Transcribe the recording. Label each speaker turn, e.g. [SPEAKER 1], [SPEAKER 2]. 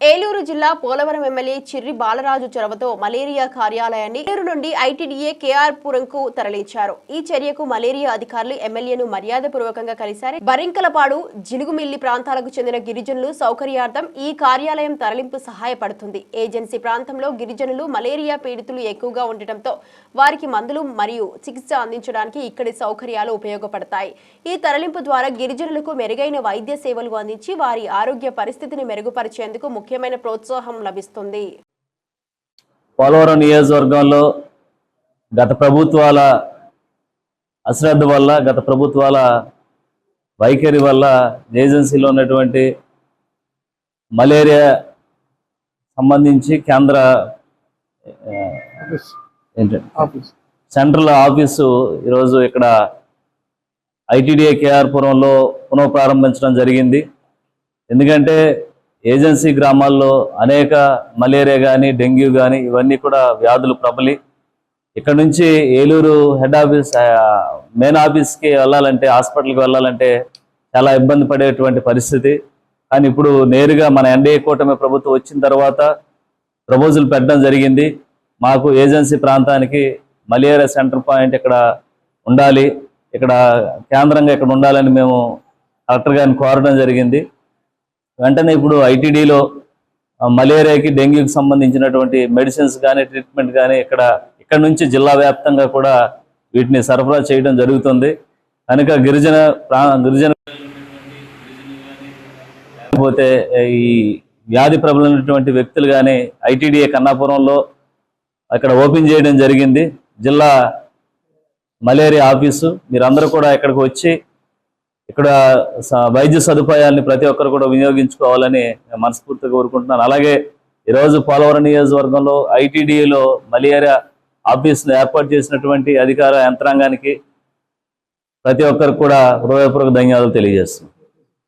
[SPEAKER 1] ఏలూరు జిల్లా పోలవరం ఎమ్మెల్యే చిర్రి బాలరాజు చొరవతో మలేరియా కార్యాలయాన్ని ఏలూరు నుండి ఐటీడీఏ కేఆర్ పురంకు తరలించారు. ఈ చర్యకు మలేరియా అధికారులు ఎమ్మెల్యేను మర్యాదపూర్వకంగా కలిశారు. బరింకలపాడు జిలుగుమిల్లి ప్రాంతాలకు చెందిన గిరిజనులు సౌకర్యార్థం ఈ కార్యాలయం తరలింపు సహాయపడుతుంది. ఏజెన్సీ ప్రాంతంలో గిరిజనులు మలేరియా పీడితులు ఎక్కువగా ఉండటంతో వారికి మందులు మరియు చికిత్స అందించడానికి ఇక్కడి సౌకర్యాలు ఉపయోగపడతాయి. ఈ తరలింపు ద్వారా గిరిజనులకు మెరుగైన వైద్య సేవలు అందించి వారి ఆరోగ్య పరిస్థితిని మెరుగుపరిచేందుకు ముఖ్యమైన ప్రోత్సాహం లభిస్తుంది.
[SPEAKER 2] పోలవరం నియోజకవర్గంలో గత ప్రభుత్వాల అశ్రద్ధ వల్ల గత ప్రభుత్వాల వైఖరి వల్ల ఏజెన్సీలో ఉన్నటువంటి మలేరియా సంబంధించి కేంద్ర సెంట్రల్ ఆఫీసు ఈరోజు ఇక్కడ ఐటీడీఏ కేఆర్పురంలో పునఃప్రారంభించడం జరిగింది. ఎందుకంటే ఏజెన్సీ గ్రామాల్లో అనేక మలేరియా కానీ డెంగ్యూ కానీ ఇవన్నీ కూడా వ్యాధులు ప్రబలి ఇక్కడ నుంచి ఏలూరు హెడ్ ఆఫీస్ మెయిన్ ఆఫీస్కి వెళ్ళాలంటే హాస్పిటల్కి వెళ్ళాలంటే చాలా ఇబ్బంది పడేటువంటి పరిస్థితి. కానీ ఇప్పుడు నేరుగా మన ఎన్డీఏ కూటమి ప్రభుత్వం వచ్చిన తర్వాత ప్రపోజల్ పెట్టడం జరిగింది. మాకు ఏజెన్సీ ప్రాంతానికి మలేరియా సెంటర్ పాయింట్ ఇక్కడ ఉండాలి. ఇక్కడ కేంద్రంగా ఇక్కడ ఉండాలని మేము కలెక్టర్ గారిని కోరడం జరిగింది. వెంటనే ఇప్పుడు ఐటీడీలో మలేరియాకి డెంగ్యూకి సంబంధించినటువంటి మెడిసిన్స్ కానీ ట్రీట్మెంట్ కానీ ఇక్కడ ఇక్కడ నుంచి జిల్లా వ్యాప్తంగా కూడా వీటిని సరఫరా చేయడం జరుగుతుంది. కనుక గిరిజన గిరిజన లేకపోతే ఈ వ్యాధి ప్రబలినటువంటి వ్యక్తులు కానీ ఐటీడీఏ కన్నాపురంలో అక్కడ ఓపెన్ చేయడం జరిగింది. జిల్లా మలేరియా ఆఫీసు మీరందరూ కూడా ఇక్కడికి వచ్చి ఇక్కడ స- వైద్య సదుపాయాల్ని ప్రతి ఒక్కరు కూడా వినియోగించుకోవాలని నేను మనస్ఫూర్తిగా కోరుకుంటున్నాను. అలాగే ఈరోజు పోలవరం నియోజకవర్గంలో ఐటీడీఏలో మలేరియా ఆఫీస్ను ఏర్పాటు చేసినటువంటి అధికార యంత్రాంగానికి ప్రతి ఒక్కరికి కూడా హృదయపూర్వక ధన్యవాదాలు తెలియజేస్తున్నాను.